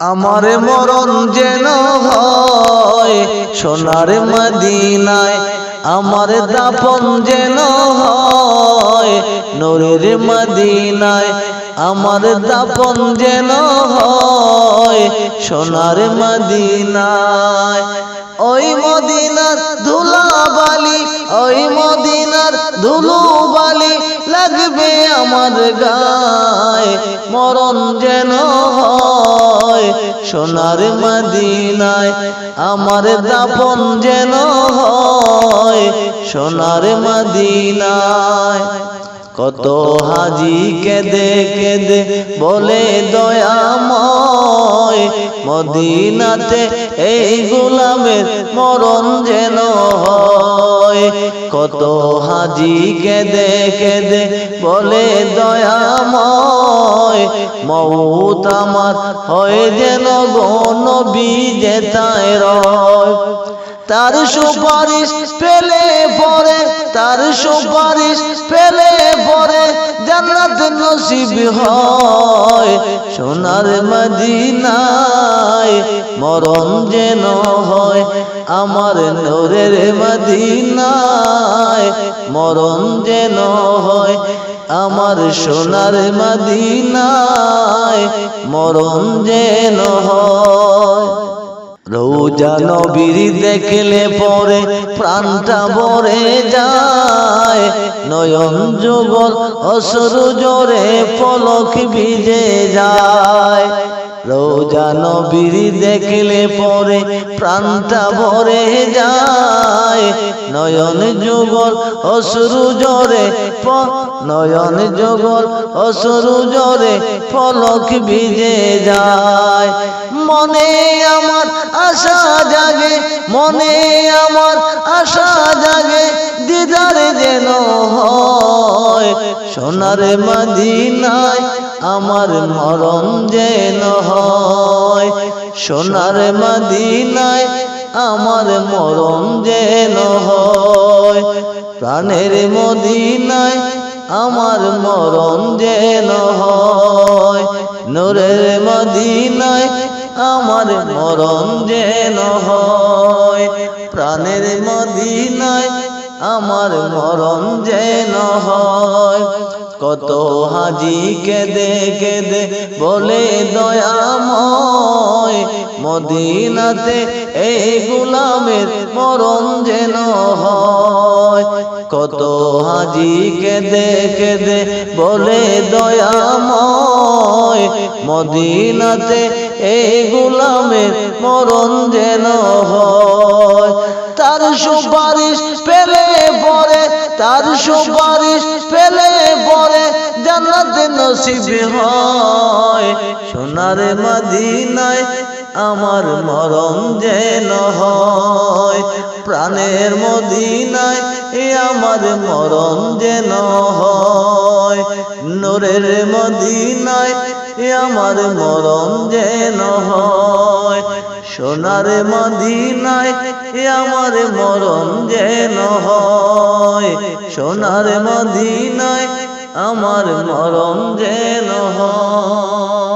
আমার মরণ যেন হয় সোনার মদিনায় আমার দাপন যেন হয় নূরের মদিনায় আমার দাপন যেন হয় সোনার মদিনায়। ওই মদিনার ধুলাবালি ওই মদিনার ধুলুবালি লাগবে আমার গায়ে, মরণ যেন হয় সোনার মদিনায়, আমার দাপন যেন হয় সোনার মদিনায়। কত হাজি কেঁদে কেঁদে বলে দয়াময়, মদিনাতে এই গোলামের মরণ যেন হয়। কত হাজি কেঁদে কেঁদে বলে দয়াময়। মৌত আমার হয় যেন গণ বিজেতায় রয়। তার সুপারিশ পেলে পরে, তার সুপারিশ পেলে জান্নাত নসিব হয়। সোনার মদিনায় মরণ যেন হয়। আমার নূরের মদিনায় মরণ যেন হয়। আমার সোনার মদিনায় মরণ যেন হয়। রোজা নবীর দেখলে পরে প্রাণটা ভরে যায়। নয়ন যুগল অসরু জোরে পলক ভিজে যায়। রোজা নবীর দেখলে পরে প্রাণটা ভরে যায়। নয়ন যুগল অসরু জোরে নয়ন যুগল অসরু জোরে পলক ভিজে যায়। মনে আমার আশা জাগে, মনে আমার আশা জাগে, দিদার যেন হয়, সোনার মদিনায় আমার মরণ যেন হয়, সোনার মদিনায় আমার মরণ যেন হয়, প্রাণের মদিনায় আমার মরণ যেন হয় আমার মরণ যেন হয়। প্রাণের মদিনায় আমার মরণ যেন হয়। কত হাজি কেঁদে কেঁদে বলে দয়াময়। মদিনাতে এই গোলামের মরণ যেন হয়। কত হাজি কেঁদে কেঁদে বলে দয়াময়। মদিনাতে এই গোলামের মরণ যেন হয়। তার সুপারিশ পেলে পরে, তার সুপারিশ পেলে পরে জান্নাত নসিব হয়। সোনার মদিনায় আমার মরণ যেন হয়। প্রাণের মদিনায় এ আমার মরণ যেন হয়। নূরের মদিনায় আমার মরণ যেন হয়। সোনার মদিনায় আমার মরণ যেন হয়। সোনার মদিনায় আমার মরণ যেন হয়।